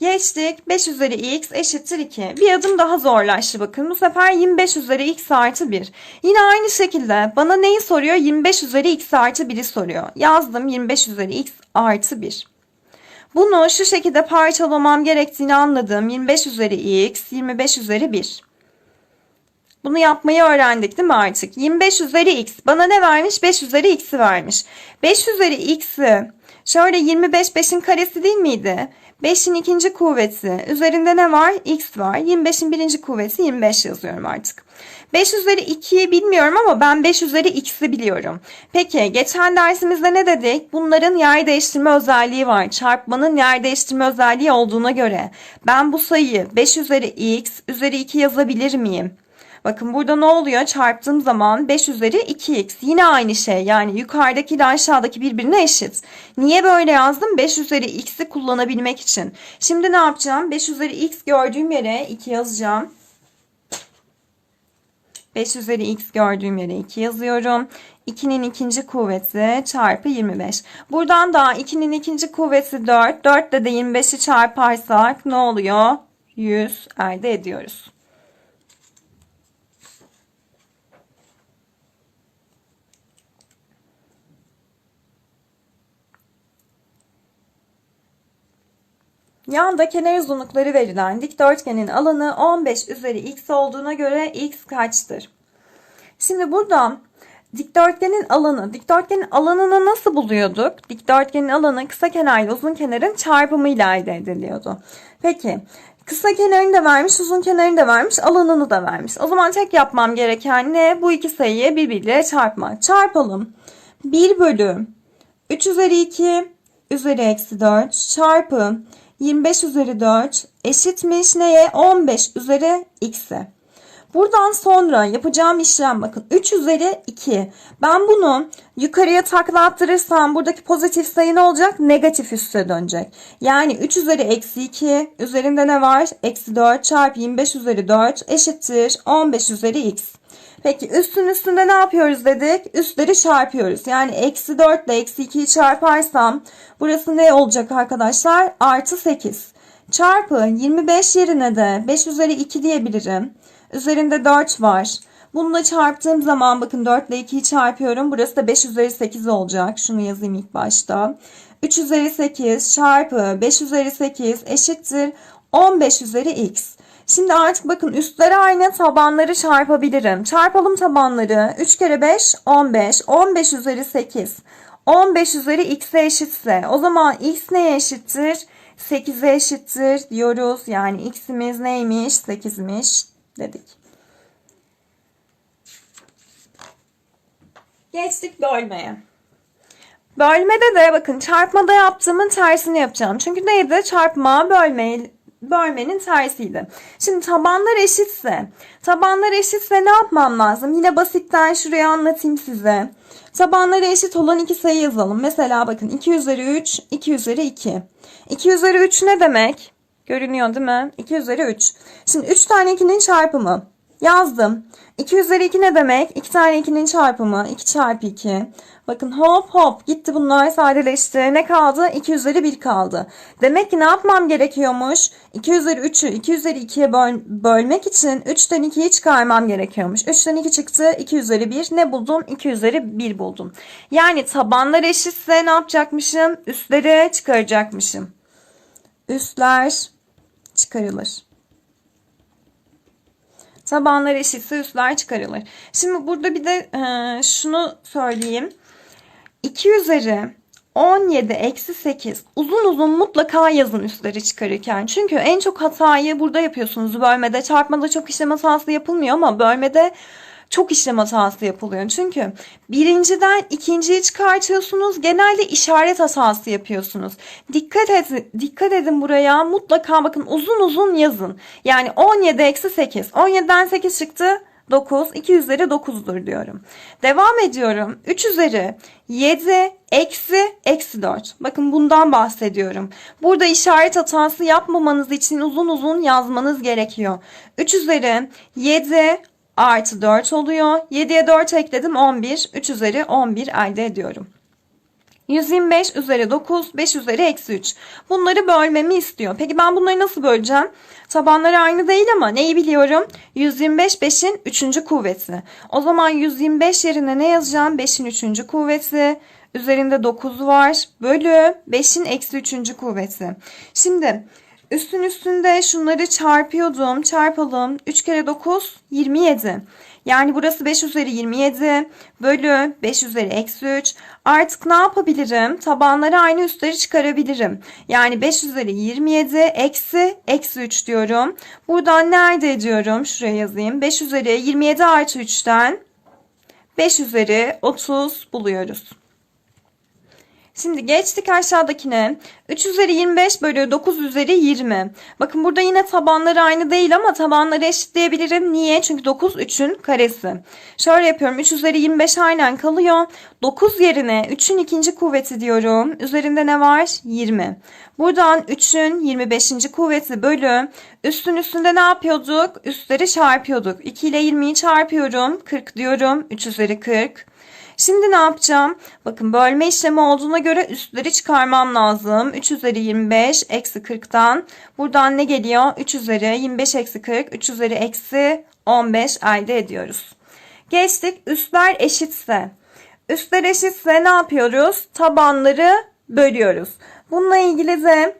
Geçtik. 5 üzeri x eşittir 2. Bir adım daha zorlaştı bakın. Bu sefer 25 üzeri x artı 1. Yine aynı şekilde bana neyi soruyor? 25 üzeri x artı 1'i soruyor. Yazdım 25 üzeri x artı 1. Bunu şu şekilde parçalamam gerektiğini anladım. 25 üzeri x, 25 üzeri 1. Bunu yapmayı öğrendik değil mi artık? 25 üzeri x. Bana ne vermiş? 5 üzeri x'i vermiş. 5 üzeri x'i şöyle 25 5'in karesi değil miydi? 5'in ikinci kuvveti. Üzerinde ne var? x var. 25'in birinci kuvveti 25 yazıyorum artık. 5 üzeri 2'yi bilmiyorum ama ben 5 üzeri x'i biliyorum. Peki geçen dersimizde ne dedik? Bunların yer değiştirme özelliği var. Çarpmanın yer değiştirme özelliği olduğuna göre ben bu sayıyı 5 üzeri x üzeri 2 yazabilir miyim? Bakın burada ne oluyor? Çarptığım zaman 5 üzeri 2x. Yine aynı şey. Yani yukarıdaki ile aşağıdaki birbirine eşit. Niye böyle yazdım? 5 üzeri x'i kullanabilmek için. Şimdi ne yapacağım? 5 üzeri x gördüğüm yere 2 yazacağım. 5 üzeri x gördüğüm yere 2 yazıyorum. 2'nin ikinci kuvveti çarpı 25. Buradan da 2'nin ikinci kuvveti 4. 4 de de 25'i çarparsak ne oluyor? 100 elde ediyoruz. Yanda kenar uzunlukları verilen dikdörtgenin alanı 15 üzeri x olduğuna göre x kaçtır? Şimdi buradan dikdörtgenin alanı, dikdörtgenin alanını nasıl buluyorduk? Dikdörtgenin alanı kısa kenarla uzun kenarın çarpımıyla elde ediliyordu. Peki kısa kenarını da vermiş, uzun kenarını da vermiş, alanını da vermiş. O zaman tek yapmam gereken ne? Bu iki sayıyı birbiriyle çarpmak. Çarpalım. 1 bölü 3 üzeri 2 üzeri eksi 4 çarpı 25 üzeri 4 eşitmiş neye? 15 üzeri x'e. Buradan sonra yapacağım işlem bakın 3 üzeri 2. Ben bunu yukarıya takla attırırsam buradaki pozitif sayı ne olacak? Negatif üste dönecek. Yani 3 üzeri eksi 2 üzerinde ne var? Eksi 4 çarpı 25 üzeri 4 eşittir 15 üzeri x. Peki üstün üstünde ne yapıyoruz dedik? Üstleri çarpıyoruz. Yani eksi 4 ile eksi 2'yi çarparsam burası ne olacak arkadaşlar? Artı 8. Çarpı 25 yerine de 5 üzeri 2 diyebilirim. Üzerinde 4 var. Bununla çarptığım zaman bakın 4 ile 2'yi çarpıyorum. Burası da 5 üzeri 8 olacak. Şunu yazayım ilk başta. 3 üzeri 8 çarpı 5 üzeri 8 eşittir 15 üzeri x. Şimdi artık bakın üstleri aynı tabanları çarpabilirim. Çarpalım tabanları. 3 kere 5 15. 15 üzeri 8. 15 üzeri x'e eşitse o zaman x neye eşittir? 8'e eşittir diyoruz. Yani x'imiz neymiş? 8'miş dedik. Geçtik bölmeye. Bölmede de bakın çarpmada yaptığımın tersini yapacağım. Çünkü neydi? Çarpma bölme bölmenin tersiydi. Şimdi tabanlar eşitse, tabanlar eşitse ne yapmam lazım? Yine basitten şuraya anlatayım size. Tabanları eşit olan iki sayı yazalım. Mesela bakın 2 üzeri 3, 2 üzeri 2. 2 üzeri 3 ne demek? Görünüyor değil mi? 2 üzeri 3. Şimdi 3 tane 2'nin çarpımı. Yazdım. 2 üzeri 2 ne demek? 2 tane 2'nin çarpımı. 2 çarpı 2. Bakın hop hop gitti bunlar sadeleşti. Ne kaldı? 2 üzeri 1 kaldı. Demek ki ne yapmam gerekiyormuş? 2 üzeri 3'ü 2 üzeri 2'ye böl bölmek için 3'ten 2'yi çıkarmam gerekiyormuş. 3'ten 2 çıktı. 2 üzeri 1. Ne buldum? 2 üzeri 1 buldum. Yani tabanlar eşitse ne yapacakmışım? Üstleri çıkaracakmışım. Üstler çıkarılır. Tabanlar eşitse üstler çıkarılır. Şimdi burada bir de e, şunu söyleyeyim. 2 üzeri 17 eksi 8 uzun uzun mutlaka yazın üstleri çıkarırken. Çünkü en çok hatayı burada yapıyorsunuz. Bölmede çarpmada çok işlem hatası yapılmıyor ama bölmede çok işlem hatası yapılıyor. Çünkü birinciden ikinciyi çıkartıyorsunuz. Genelde işaret hatası yapıyorsunuz. Dikkat edin, dikkat edin buraya. Mutlaka bakın uzun uzun yazın. Yani 17 eksi 8. 17'den 8 çıktı. 9, 2 üzeri 9'dur diyorum. Devam ediyorum. 3 üzeri 7 eksi eksi 4. Bakın bundan bahsediyorum. Burada işaret hatası yapmamanız için uzun uzun yazmanız gerekiyor. 3 üzeri 7 artı 4 oluyor. 7'ye 4 ekledim 11. 3 üzeri 11 elde ediyorum. 125 üzeri 9, 5 üzeri eksi 3. Bunları bölmemi istiyor. Peki ben bunları nasıl böleceğim? Tabanları aynı değil ama neyi biliyorum? 125 5'in 3. kuvveti. O zaman 125 yerine ne yazacağım? 5'in 3. kuvveti. Üzerinde 9 var. Bölü 5'in eksi 3. kuvveti. Şimdi üstün üstünde şunları çarpıyordum. Çarpalım. 3 kere 9 27. Yani burası 5 üzeri 27 bölü 5 üzeri eksi 3. Artık ne yapabilirim? Tabanları aynı üstleri çıkarabilirim. Yani 5 üzeri 27 eksi eksi 3 diyorum. Buradan nerede ediyorum? Şuraya yazayım. 5 üzeri 27 artı 3'ten 5 üzeri 30 buluyoruz. Şimdi geçtik aşağıdakine. 3 üzeri 25 bölü 9 üzeri 20. Bakın burada yine tabanları aynı değil ama tabanları eşitleyebilirim. Niye? Çünkü 9 3'ün karesi. Şöyle yapıyorum. 3 üzeri 25 aynen kalıyor. 9 yerine 3'ün ikinci kuvveti diyorum. Üzerinde ne var? 20. Buradan 3'ün 25. kuvveti bölü. Üstün üstünde ne yapıyorduk? Üstleri çarpıyorduk. 2 ile 20'yi çarpıyorum. 40 diyorum. 3 üzeri 40. Şimdi ne yapacağım? Bakın bölme işlemi olduğuna göre üstleri çıkarmam lazım. 3 üzeri 25 eksi 40'tan. Buradan ne geliyor? 3 üzeri 25 eksi 40. 3 üzeri eksi 15 elde ediyoruz. Geçtik. Üstler eşitse. Üstler eşitse ne yapıyoruz? Tabanları bölüyoruz. Bununla ilgili de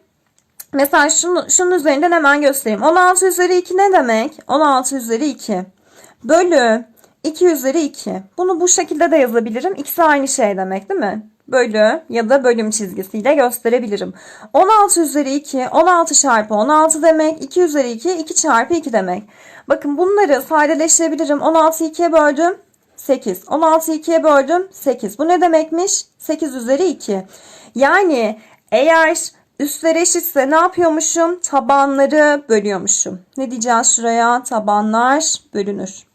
mesela şunu, şunun üzerinden hemen göstereyim. 16 üzeri 2 ne demek? 16 üzeri 2 bölü 2 üzeri 2. Bunu bu şekilde de yazabilirim. İkisi aynı şey demek değil mi? Bölü ya da bölüm çizgisiyle gösterebilirim. 16 üzeri 2, 16 çarpı 16 demek. 2 üzeri 2, 2 çarpı 2 demek. Bakın bunları sadeleştirebilirim. 16'yı 2'ye böldüm. 8. 16'yı 2'ye böldüm. 8. Bu ne demekmiş? 8 üzeri 2. Yani eğer üstler eşitse ne yapıyormuşum? Tabanları bölüyormuşum. Ne diyeceğiz şuraya? Tabanlar bölünür.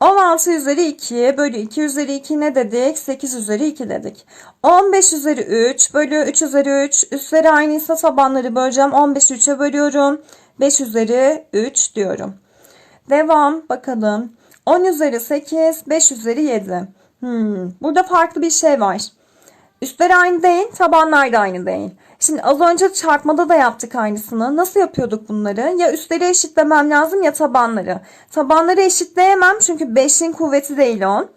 16 üzeri 2 bölü 2 üzeri 2 ne dedik? 8 üzeri 2 dedik. 15 üzeri 3 bölü 3 üzeri 3 üstleri aynıysa tabanları böleceğim. 15'i 3'e bölüyorum. 5 üzeri 3 diyorum. Devam bakalım. 10 üzeri 8 5 üzeri 7. Hmm, burada farklı bir şey var. Üstler aynı değil, tabanlar da aynı değil. Şimdi az önce çarpmada da yaptık aynısını. Nasıl yapıyorduk bunları? Ya üstleri eşitlemem lazım ya tabanları. Tabanları eşitleyemem çünkü 5'in kuvveti değil 10.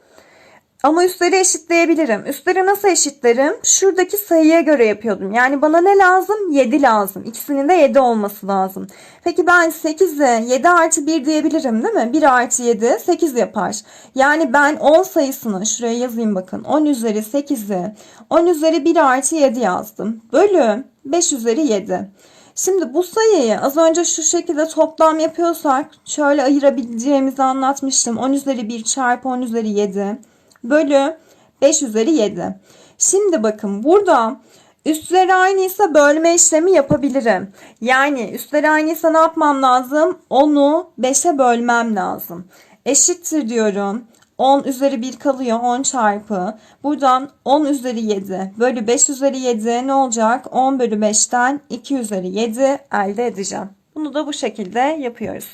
Ama üstleri eşitleyebilirim. Üstleri nasıl eşitlerim? Şuradaki sayıya göre yapıyordum. Yani bana ne lazım? 7 lazım. İkisinin de 7 olması lazım. Peki ben 8'e 7 artı 1 diyebilirim değil mi? 1 artı 7 8 yapar. Yani ben 10 sayısını şuraya yazayım bakın. 10 üzeri 8'i 10 üzeri 1 artı 7 yazdım. Bölü 5 üzeri 7. Şimdi bu sayıyı az önce şu şekilde toplam yapıyorsak şöyle ayırabileceğimizi anlatmıştım. 10 üzeri 1 çarpı 10 üzeri 7 bölü 5 üzeri 7. Şimdi bakın burada üstleri aynıysa bölme işlemi yapabilirim. Yani üstleri aynıysa ne yapmam lazım? 10'u 5'e bölmem lazım. Eşittir diyorum. 10 üzeri 1 kalıyor 10 çarpı. Buradan 10 üzeri 7 bölü 5 üzeri 7 ne olacak? 10 bölü 5'ten 2 üzeri 7 elde edeceğim. Bunu da bu şekilde yapıyoruz.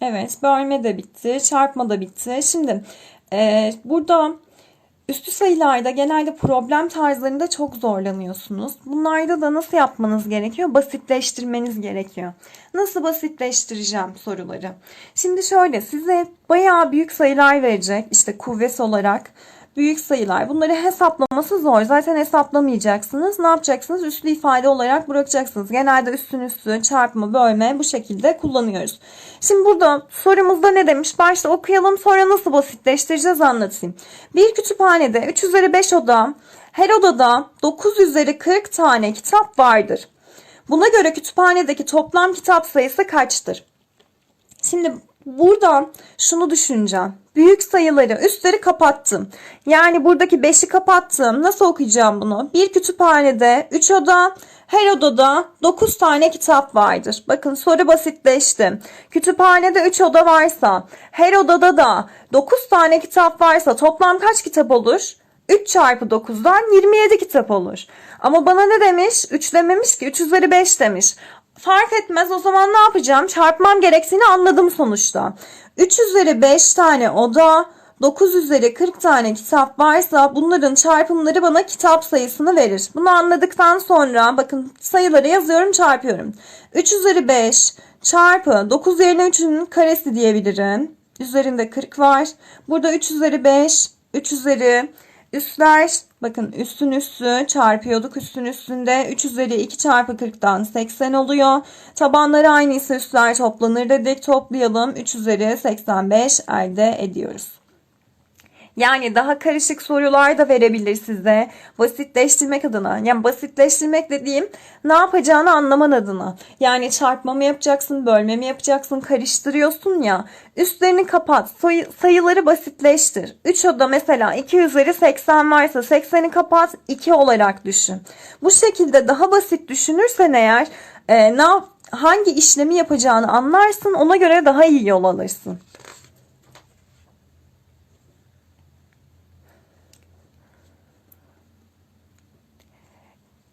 Evet, bölme de bitti, çarpma da bitti. Şimdi e, burada üstü sayılarda genelde problem tarzlarında çok zorlanıyorsunuz. Bunlarda da nasıl yapmanız gerekiyor? Basitleştirmeniz gerekiyor. Nasıl basitleştireceğim soruları? Şimdi şöyle size bayağı büyük sayılar verecek işte kuvvet olarak büyük sayılar. Bunları hesaplaması zor. Zaten hesaplamayacaksınız. Ne yapacaksınız? Üslü ifade olarak bırakacaksınız. Genelde üstün üstü, çarpma, bölme bu şekilde kullanıyoruz. Şimdi burada sorumuzda ne demiş? Başta okuyalım sonra nasıl basitleştireceğiz anlatayım. Bir kütüphanede 3 üzeri 5 oda, her odada 9 üzeri 40 tane kitap vardır. Buna göre kütüphanedeki toplam kitap sayısı kaçtır? Şimdi buradan şunu düşüneceğim. Büyük sayıları üstleri kapattım. Yani buradaki 5'i kapattım. Nasıl okuyacağım bunu? Bir kütüphanede 3 oda, her odada 9 tane kitap vardır. Bakın soru basitleşti. Kütüphanede 3 oda varsa, her odada da 9 tane kitap varsa toplam kaç kitap olur? 3 çarpı 9'dan 27 kitap olur. Ama bana ne demiş? 3 dememiş ki 3 üzeri 5 demiş. fark etmez o zaman ne yapacağım? Çarpmam gerektiğini anladım sonuçta. 3 üzeri 5 tane oda, 9 üzeri 40 tane kitap varsa bunların çarpımları bana kitap sayısını verir. Bunu anladıktan sonra bakın sayıları yazıyorum çarpıyorum. 3 üzeri 5 çarpı 9 yerine 3'ün karesi diyebilirim. Üzerinde 40 var. Burada 3 üzeri 5, 3 üzeri üstler bakın üstün üstü çarpıyorduk üstün üstünde 3 üzeri 2 çarpı 40'tan 80 oluyor. Tabanları aynıysa üstler toplanır dedik toplayalım 3 üzeri 85 elde ediyoruz. Yani daha karışık sorular da verebilir size. Basitleştirmek adına. Yani basitleştirmek dediğim ne yapacağını anlaman adına. Yani çarpma mı yapacaksın, bölme mi yapacaksın, karıştırıyorsun ya. Üstlerini kapat, sayı, sayıları basitleştir. 3 oda mesela 2 üzeri 80 varsa 80'i kapat 2 olarak düşün. Bu şekilde daha basit düşünürsen eğer e, ne yap, hangi işlemi yapacağını anlarsın ona göre daha iyi yol alırsın.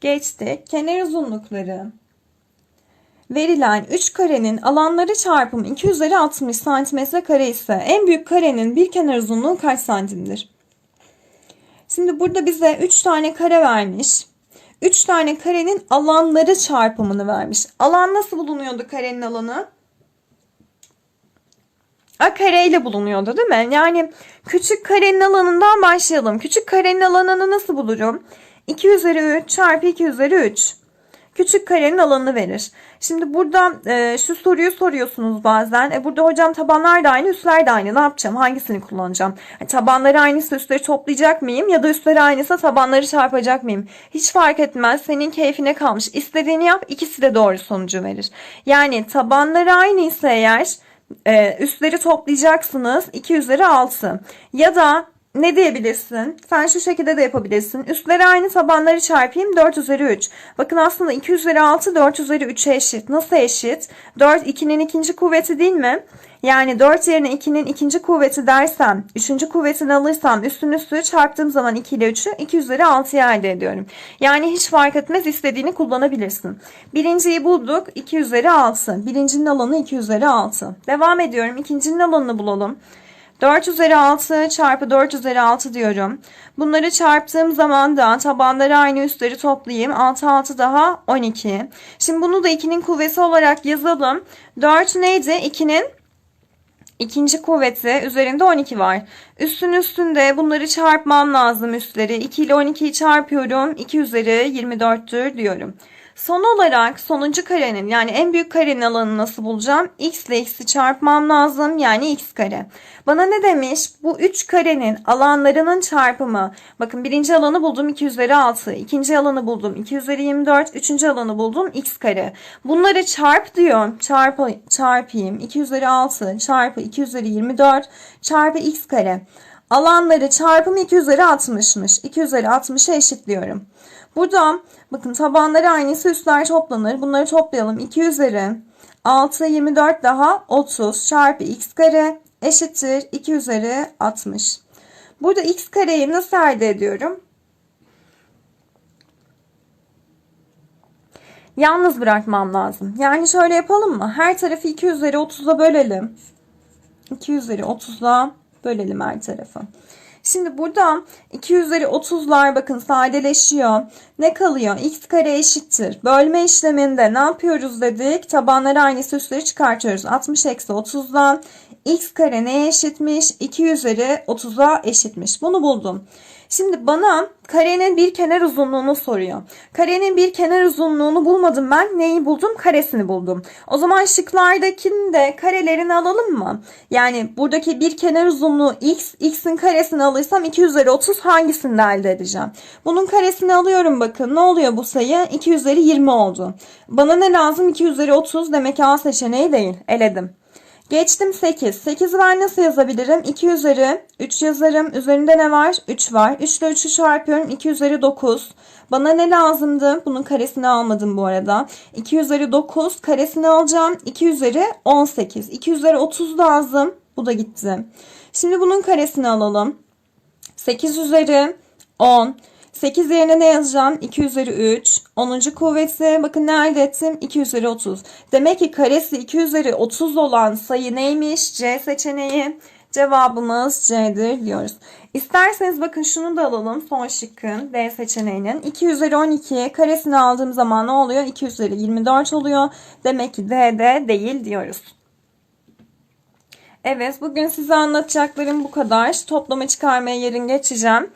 Geçtik. Kenar uzunlukları. Verilen 3 karenin alanları çarpımı 2 üzeri 60 santimetre kare ise en büyük karenin bir kenar uzunluğu kaç santimdir? Şimdi burada bize 3 tane kare vermiş. 3 tane karenin alanları çarpımını vermiş. Alan nasıl bulunuyordu karenin alanı? A kareyle bulunuyordu değil mi? Yani küçük karenin alanından başlayalım. Küçük karenin alanını nasıl bulurum? 2 üzeri 3 çarpı 2 üzeri 3. Küçük karenin alanını verir. Şimdi burada e, şu soruyu soruyorsunuz bazen. E, burada hocam tabanlar da aynı, üstler de aynı. Ne yapacağım? Hangisini kullanacağım? E, tabanları aynıysa üstleri toplayacak mıyım? Ya da üstleri aynıysa tabanları çarpacak mıyım? Hiç fark etmez. Senin keyfine kalmış. İstediğini yap. ikisi de doğru sonucu verir. Yani tabanları aynıysa eğer e, üstleri toplayacaksınız. 2 üzeri 6. Ya da ne diyebilirsin? Sen şu şekilde de yapabilirsin. Üstleri aynı tabanları çarpayım 4 üzeri 3. Bakın aslında 2 üzeri 6 4 üzeri 3'e eşit. Nasıl eşit? 4 2'nin ikinci kuvveti değil mi? Yani 4 yerine 2'nin ikinci kuvveti dersem, 3. kuvvetini alırsam üstün üstü çarptığım zaman 2 ile 3'ü 2 üzeri 6'ya elde ediyorum. Yani hiç fark etmez istediğini kullanabilirsin. Birinciyi bulduk 2 üzeri 6. Birincinin alanı 2 üzeri 6. Devam ediyorum. İkincinin alanını bulalım. 4 üzeri 6 çarpı 4 üzeri 6 diyorum. Bunları çarptığım zaman da tabanları aynı üstleri toplayayım. 6 6 daha 12. Şimdi bunu da 2'nin kuvveti olarak yazalım. 4 neydi? 2'nin ikinci kuvveti üzerinde 12 var. Üstün üstünde bunları çarpmam lazım üstleri. 2 ile 12'yi çarpıyorum. 2 üzeri 24'tür diyorum. Son olarak sonuncu karenin yani en büyük karenin alanını nasıl bulacağım? x ile x'i çarpmam lazım yani x kare. Bana ne demiş? Bu 3 karenin alanlarının çarpımı. Bakın birinci alanı buldum 2 üzeri 6. ikinci alanı buldum 2 üzeri 24. Üçüncü alanı buldum x kare. Bunları çarp diyor. Çarpı, çarpayım. 2 üzeri 6 çarpı 2 üzeri 24 çarpı x kare. Alanları çarpımı 2 üzeri 60'mış. 2 üzeri 60'a eşitliyorum. Burada bakın tabanları aynıysa üstler toplanır. Bunları toplayalım. 2 üzeri 6 24 daha 30 çarpı x kare eşittir 2 üzeri 60. Burada x kareyi nasıl elde ediyorum? Yalnız bırakmam lazım. Yani şöyle yapalım mı? Her tarafı 2 üzeri 30'a bölelim. 2 üzeri 30'a bölelim her tarafı. Şimdi burada 2 üzeri 30'lar bakın sadeleşiyor. Ne kalıyor? x kare eşittir. Bölme işleminde ne yapıyoruz dedik? Tabanları aynısı üstleri çıkartıyoruz. 60 eksi 30'dan x kare neye eşitmiş? 2 üzeri 30'a eşitmiş. Bunu buldum. Şimdi bana karenin bir kenar uzunluğunu soruyor. Karenin bir kenar uzunluğunu bulmadım ben. Neyi buldum? Karesini buldum. O zaman şıklardakini de karelerini alalım mı? Yani buradaki bir kenar uzunluğu x, x'in karesini alırsam 2 üzeri 30 hangisini de elde edeceğim? Bunun karesini alıyorum bakın. Ne oluyor bu sayı? 2 üzeri 20 oldu. Bana ne lazım? 2 üzeri 30 demek ki A seçeneği değil. Eledim. Geçtim 8. 8'i ben nasıl yazabilirim? 2 üzeri 3 yazarım. Üzerinde ne var? 3 var. 3 ile 3'ü çarpıyorum. 2 üzeri 9. Bana ne lazımdı? Bunun karesini almadım bu arada. 2 üzeri 9 karesini alacağım. 2 üzeri 18. 2 üzeri 30 lazım. Bu da gitti. Şimdi bunun karesini alalım. 8 üzeri 10. 8 yerine ne yazacağım? 2 üzeri 3 10. kuvveti bakın ne elde ettim? 2 üzeri 30. Demek ki karesi 2 üzeri 30 olan sayı neymiş? C seçeneği. Cevabımız C'dir diyoruz. İsterseniz bakın şunu da alalım. Son şıkkın D seçeneğinin. 2 üzeri 12 karesini aldığım zaman ne oluyor? 2 üzeri 24 oluyor. Demek ki D'de değil diyoruz. Evet bugün size anlatacaklarım bu kadar. Toplama çıkarmaya yarın geçeceğim.